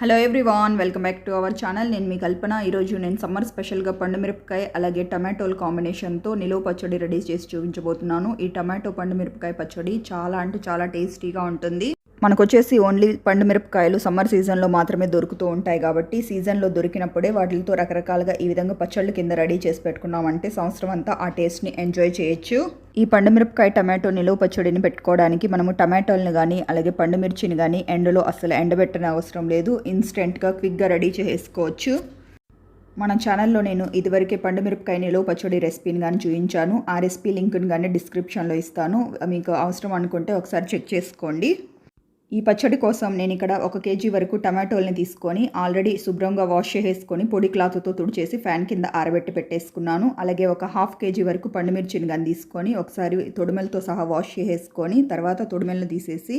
Hello everyone welcome back to our channel నేను మీ కల్పన. ఈరోజు నేను సమ్మర్ స్పెషల్గా పండు మిరపకాయ అలాగే టమాటోల కాంబినేషన్తో నిలువ పచ్చడి రెడీ చేసి చూపించబోతున్నాను. ఈ టమాటో పండు మిరపకాయ పచ్చడి చాలా అంటే చాలా టేస్టీగా ఉంటుంది. మనకు వచ్చేసి ఓన్లీ పండు మిరపకాయలు సమ్మర్ సీజన్లో మాత్రమే దొరుకుతూ ఉంటాయి కాబట్టి సీజన్లో దొరికినప్పుడే వాటితో రకరకాలుగా ఈ విధంగా పచ్చళ్ళు కింద రెడీ చేసి పెట్టుకున్నామంటే సంవత్సరం అంతా ఆ టేస్ట్ని ఎంజాయ్ చేయొచ్చు. ఈ పండు మిరపకాయ టమాటో నిలువ పచ్చడిని పెట్టుకోవడానికి మనము టమాటోలను కానీ అలాగే పండు మిర్చిని కానీ ఎండలో అసలు ఎండబెట్టని అవసరం లేదు. ఇన్స్టెంట్గా క్విక్గా రెడీ చేసుకోవచ్చు. మన ఛానల్లో నేను ఇదివరకే పండు మిరపకాయ నిలువ పచ్చడి రెసిపీని కానీ చూపించాను ఆ రెసిపీ లింక్ని కానీ డిస్క్రిప్షన్లో ఇస్తాను. మీకు అవసరం అనుకుంటే ఒకసారి చెక్ చేసుకోండి. ఈ పచ్చడి కోసం నేను ఇక్కడ ఒక కేజీ వరకు టమాటోల్ని తీసుకొని ఆల్రెడీ శుభ్రంగా వాష్ చేసేసుకొని పొడి క్లాత్తో తుడిచేసి ఫ్యాన్ కింద ఆరబెట్టి పెట్టేసుకున్నాను. అలాగే ఒక హాఫ్ కేజీ వరకు పండుమిర్చిని కానీ తీసుకొని ఒకసారి తొడిమెలతో సహా వాష్ చేసేసుకొని తర్వాత తొడిమెలను తీసేసి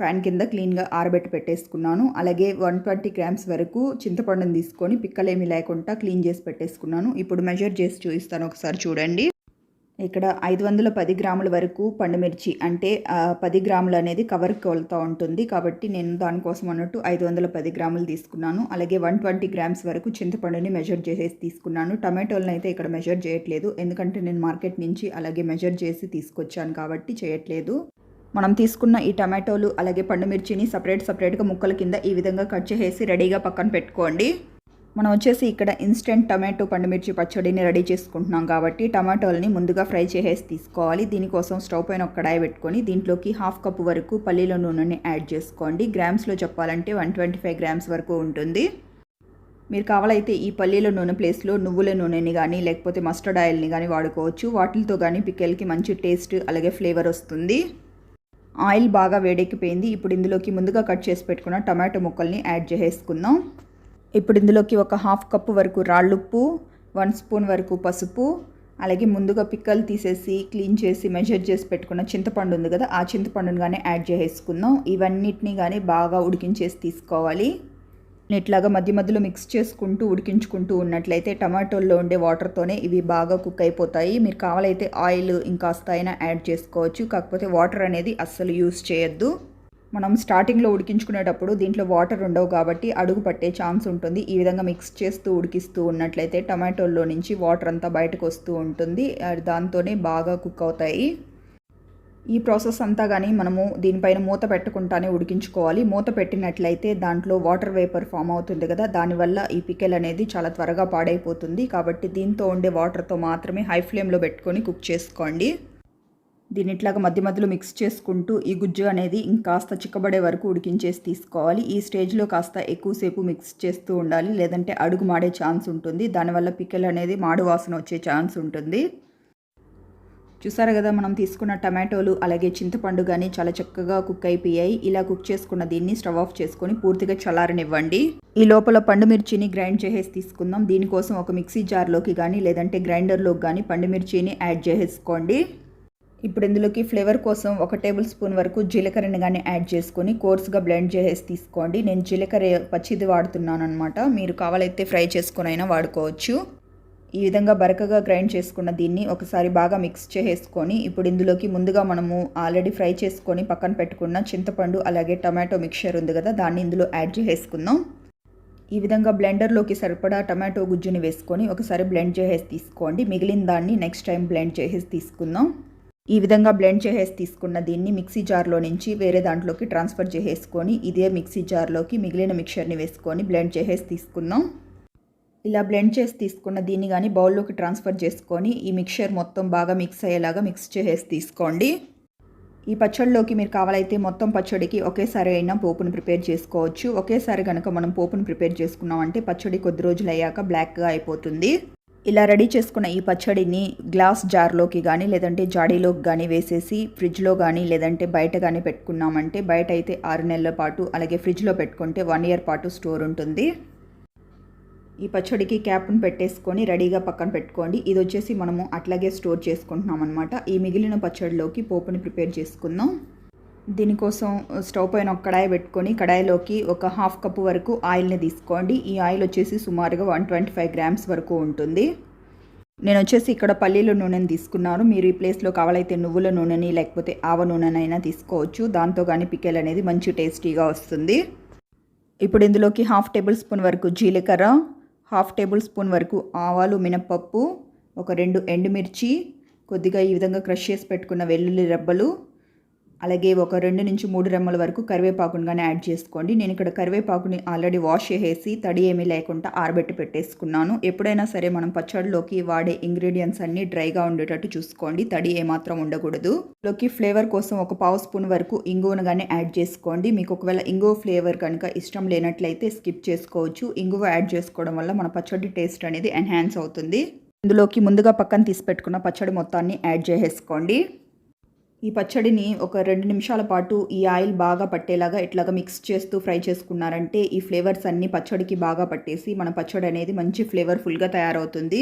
ఫ్యాన్ కింద క్లీన్గా ఆరబెట్టి పెట్టేసుకున్నాను. అలాగే వన్ ట్వంటీ గ్రామ్స్ వరకు చింతపండుని తీసుకొని పిక్కలేమి లేకుండా క్లీన్ చేసి పెట్టేసుకున్నాను. ఇప్పుడు మెజర్ చేసి చూపిస్తాను ఒకసారి చూడండి. ఇక్కడ ఐదు వందల పది గ్రాముల వరకు పండుమిర్చి అంటే పది గ్రాములు అనేది కవర్ వెళ్తూ ఉంటుంది. కాబట్టి నేను దానికోసం అన్నట్టు ఐదు వందల పది గ్రాములు తీసుకున్నాను. అలాగే వన్ ట్వంటీ గ్రామ్స్ వరకు చింతపండుని మెజర్ చేసేసి తీసుకున్నాను. టమాటోలను అయితే ఇక్కడ మెజర్ చేయట్లేదు. ఎందుకంటే నేను మార్కెట్ నుంచి అలాగే మెజర్ చేసి తీసుకొచ్చాను కాబట్టి చేయట్లేదు. మనం తీసుకున్న ఈ టమాటోలు అలాగే పండుమిర్చిని సపరేట్ సపరేట్గా ముక్కల కింద ఈ విధంగా కట్ చేసేసి రెడీగా పక్కన పెట్టుకోండి. మనం వచ్చేసి ఇక్కడ ఇన్స్టెంట్ టమాటో పండుమిర్చి పచ్చడిని రెడీ చేసుకుంటున్నాం కాబట్టి టమాటోల్ని ముందుగా ఫ్రై చేసేసి తీసుకోవాలి. దీనికోసం స్టవ్ పైన ఒక కడాయి పెట్టుకొని దీంట్లోకి హాఫ్ కప్ వరకు పల్లీల నూనెని యాడ్ చేసుకోండి. గ్రామ్స్లో చెప్పాలంటే వన్ ట్వంటీ ఫైవ్ గ్రామ్స్ వరకు ఉంటుంది. మీరు కావాలైతే ఈ పల్లీల నూనె ప్లేస్లో నువ్వుల నూనెని కానీ లేకపోతే మస్టర్డ్ ఆయిల్ని కానీ వాడుకోవచ్చు. వాటితో కానీ పికెల్కి మంచి టేస్ట్ అలాగే ఫ్లేవర్ వస్తుంది. ఆయిల్ బాగా వేడెక్కిపోయింది. ఇప్పుడు ఇందులోకి ముందుగా కట్ చేసి పెట్టుకున్న టమాటో ముక్కల్ని యాడ్ చేసేసుకుందాం. ఇప్పుడు ఇందులోకి ఒక హాఫ్ కప్పు వరకు రాళ్ళుప్పు వన్ స్పూన్ వరకు పసుపు అలాగే ముందుగా పిక్కలు తీసేసి క్లీన్ చేసి మెజర్ చేసి పెట్టుకున్న చింతపండు ఉంది కదా ఆ చింతపండుని కానీ యాడ్ చేసేసుకుందాం. ఇవన్నిటిని కానీ బాగా ఉడికించేసి తీసుకోవాలి. ఇట్లాగా మధ్య మధ్యలో మిక్స్ చేసుకుంటూ ఉడికించుకుంటూ ఉన్నట్లయితే టమాటోల్లో ఉండే వాటర్తోనే ఇవి బాగా కుక్ అయిపోతాయి. మీరు కావాలైతే ఆయిల్ ఇంకాస్త అయినా యాడ్ చేసుకోవచ్చు. కాకపోతే వాటర్ అనేది అస్సలు యూస్ చేయొద్దు. మనం స్టార్టింగ్లో ఉడికించుకునేటప్పుడు దీంట్లో వాటర్ ఉండవు కాబట్టి అడుగు పట్టే ఛాన్స్ ఉంటుంది. ఈ విధంగా మిక్స్ చేస్తూ ఉడికిస్తూ ఉన్నట్లయితే టమాటోల్లో నుంచి వాటర్ అంతా బయటకు వస్తూ ఉంటుంది. దాంతోనే బాగా కుక్ అవుతాయి. ఈ ప్రాసెస్ అంతా కానీ మనము దీనిపైన మూత పెట్టకుండానే ఉడికించుకోవాలి. మూత పెట్టినట్లయితే దాంట్లో వాటర్ వేపర్ ఫామ్ అవుతుంది కదా దానివల్ల ఈ పికెల్ అనేది చాలా త్వరగా పాడైపోతుంది. కాబట్టి దీంతో ఉండే వాటర్తో మాత్రమే హై ఫ్లేమ్లో పెట్టుకొని కుక్ చేసుకోండి. దీని ఇట్లాగా మధ్య మధ్యలో మిక్స్ చేసుకుంటూ ఈ గుజ్జు అనేది ఇంకాస్త చిక్కబడే వరకు ఉడికించేసి తీసుకోవాలి. ఈ స్టేజ్లో కాస్త ఎక్కువసేపు మిక్స్ చేస్తూ ఉండాలి. లేదంటే అడుగు మాడే ఛాన్స్ ఉంటుంది. దానివల్ల పికెల్ అనేది మాడు వాసన వచ్చే ఛాన్స్ ఉంటుంది. చూసారు కదా మనం తీసుకున్న టమాటోలు అలాగే చింతపండు కానీ చాలా చక్కగా కుక్ అయిపోయాయి. ఇలా కుక్ చేసుకున్న దీన్ని స్టవ్ ఆఫ్ చేసుకొని పూర్తిగా చల్లారనివ్వండి. ఈ లోపల పండు మిర్చిని గ్రైండ్ చేసేసి తీసుకుందాం. దీనికోసం ఒక మిక్సీ జార్లోకి కానీ లేదంటే గ్రైండర్లోకి కానీ పండు మిర్చిని యాడ్ చేసేసుకోండి. ఇప్పుడు ఇందులోకి ఫ్లేవర్ కోసం ఒక టేబుల్ స్పూన్ వరకు జీలకర్రని కానీ యాడ్ చేసుకొని కోర్స్గా బ్లెండ్ చేసేసి తీసుకోండి. నేను జీలకర్ర పచ్చిది వాడుతున్నాను అనమాట మీరు కావాలైతే ఫ్రై చేసుకొని అయినా వాడుకోవచ్చు. ఈ విధంగా బరకగా గ్రైండ్ చేసుకున్న దీన్ని ఒకసారి బాగా మిక్స్ చేసేసుకొని ఇప్పుడు ఇందులోకి ముందుగా మనము ఆల్రెడీ ఫ్రై చేసుకొని పక్కన పెట్టుకున్న చింతపండు అలాగే టమాటో మిక్చర్ ఉంది కదా దాన్ని ఇందులో యాడ్ చేసేసుకుందాం. ఈ విధంగా బ్లెండర్లోకి సరిపడా టమాటో గుజ్జుని వేసుకొని ఒకసారి బ్లెండ్ చేసేసి తీసుకోండి. మిగిలిన దాన్ని నెక్స్ట్ టైం బ్లెండ్ చేసేసి తీసుకుందాం. ఈ విధంగా బ్లెండ్ చేసేసి తీసుకున్న దీన్ని మిక్సీ జార్లో నుంచి వేరే దాంట్లోకి ట్రాన్స్ఫర్ చేసేసుకొని ఇదే మిక్సీ జార్లోకి మిగిలిన మిక్చర్ని వేసుకొని బ్లెండ్ చేసేసి తీసుకుందాం. ఇలా బ్లెండ్ చేసి తీసుకున్న దీన్ని కానీ బౌల్లోకి ట్రాన్స్ఫర్ చేసుకొని ఈ మిక్చర్ మొత్తం బాగా మిక్స్ అయ్యేలాగా మిక్స్ చేసేసి తీసుకోండి. ఈ పచ్చడిలోకి మీరు కావాలైతే మొత్తం పచ్చడికి ఒకేసారి అయినా పోపును ప్రిపేర్ చేసుకోవచ్చు. ఒకేసారి కనుక మనం పోపును ప్రిపేర్ చేసుకున్నామంటే పచ్చడి కొద్ది రోజులు అయ్యాక బ్లాక్గా అయిపోతుంది. ఇలా రెడీ చేసుకున్న ఈ పచ్చడిని గ్లాస్ జార్లోకి కానీ లేదంటే జాడీలోకి కానీ వేసేసి ఫ్రిడ్జ్లో కానీ లేదంటే బయట కానీ పెట్టుకున్నామంటే బయట అయితే ఆరు నెలల పాటు అలాగే ఫ్రిడ్జ్లో పెట్టుకుంటే వన్ ఇయర్ పాటు స్టోర్ ఉంటుంది. ఈ పచ్చడికి క్యాప్ను పెట్టేసుకొని రెడీగా పక్కన పెట్టుకోండి. ఇది వచ్చేసి మనము అట్లాగే స్టోర్ చేసుకుంటున్నాం అనమాట ఈ మిగిలిన పచ్చడిలోకి పోపుని ప్రిపేర్ చేసుకుందాం. దీనికోసం స్టవ్ పైన ఒక కడాయి పెట్టుకొని కడాయిలోకి ఒక హాఫ్ కప్ వరకు ఆయిల్ని తీసుకోండి. ఈ ఆయిల్ వచ్చేసి సుమారుగా వన్ ట్వంటీ ఫైవ్ గ్రామ్స్ వరకు ఉంటుంది. నేను వచ్చేసి ఇక్కడ పల్లీల నూనెని తీసుకున్నాను. మీరు ఈ ప్లేస్లో కావాలైతే నువ్వుల నూనెని లేకపోతే ఆవ నూనెనైనా తీసుకోవచ్చు. దాంతో కానీ పికెల్ అనేది మంచి టేస్టీగా వస్తుంది. ఇప్పుడు ఇందులోకి హాఫ్ టేబుల్ స్పూన్ వరకు జీలకర్ర హాఫ్ టేబుల్ స్పూన్ వరకు ఆవాలు మినప్పప్పు ఒక రెండు ఎండుమిర్చి కొద్దిగా ఈ విధంగా క్రష్ చేసి పెట్టుకున్న వెల్లుల్లి రెబ్బలు అలాగే ఒక రెండు నుంచి మూడు రెమ్మల వరకు కరివేపాకును కానీ యాడ్ చేసుకోండి. నేను ఇక్కడ కరివేపాకుని ఆల్రెడీ వాష్ చేసేసి తడి ఏమీ లేకుండా ఆరబెట్టి పెట్టేసుకున్నాను. ఎప్పుడైనా సరే మనం పచ్చడిలోకి వాడే ఇంగ్రీడియంట్స్ అన్నీ డ్రైగా ఉండేటట్టు చూసుకోండి. తడి ఏమాత్రం ఉండకూడదు. లోకి ఫ్లేవర్ కోసం ఒక పావు స్పూన్ వరకు ఇంగువను కానీ యాడ్ చేసుకోండి. మీకు ఒకవేళ ఇంగువ ఫ్లేవర్ కనుక ఇష్టం లేనట్లయితే స్కిప్ చేసుకోవచ్చు. ఇంగువ యాడ్ చేసుకోవడం వల్ల మన పచ్చడి టేస్ట్ అనేది ఎన్హాన్స్ అవుతుంది. ఇందులోకి ముందుగా పక్కన తీసి పెట్టుకున్న పచ్చడి మొత్తాన్ని యాడ్ చేసేసుకోండి. ఈ పచ్చడిని ఒక రెండు నిమిషాల పాటు ఈ ఆయిల్ బాగా పట్టేలాగా ఇట్లాగా మిక్స్ చేస్తూ ఫ్రై చేసుకున్నారంటే ఈ ఫ్లేవర్స్ అన్నీ పచ్చడికి బాగా పట్టేసి మన పచ్చడి అనేది మంచి ఫ్లేవర్ఫుల్గా తయారవుతుంది.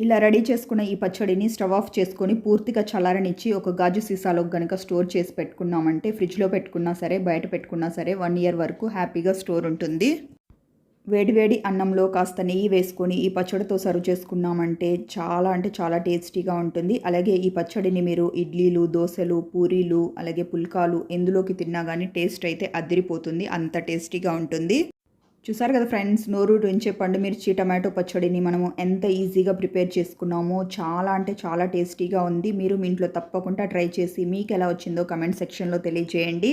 ఇలా రెడీ చేసుకున్న ఈ పచ్చడిని స్టవ్ ఆఫ్ చేసుకొని పూర్తిగా చల్లారనిచ్చి ఒక గాజు సీసాలో కనుక స్టోర్ చేసి పెట్టుకున్నామంటే ఫ్రిడ్జ్లో పెట్టుకున్నా సరే బయట పెట్టుకున్నా సరే వన్ ఇయర్ వరకు హ్యాపీగా స్టోర్ ఉంటుంది. వేడివేడి అన్నంలో కాస్త నెయ్యి వేసుకొని ఈ పచ్చడితో సర్వ్ చేసుకున్నామంటే చాలా అంటే చాలా టేస్టీగా ఉంటుంది. అలాగే ఈ పచ్చడిని మీరు ఇడ్లీలు దోశలు పూరీలు అలాగే పుల్కాలు ఎందులోకి తిన్నా కానీ టేస్ట్ అయితే అదిరిపోతుంది. అంత టేస్టీగా ఉంటుంది. చూసారు కదా ఫ్రెండ్స్ నోరు రుంచే పండు మిర్చి టమాటో పచ్చడిని మనము ఎంత ఈజీగా ప్రిపేర్ చేసుకున్నామో చాలా అంటే చాలా టేస్టీగా ఉంది. మీరు మీ ఇంట్లో తప్పకుండా ట్రై చేసి మీకు ఎలా వచ్చిందో కమెంట్ సెక్షన్లో తెలియజేయండి.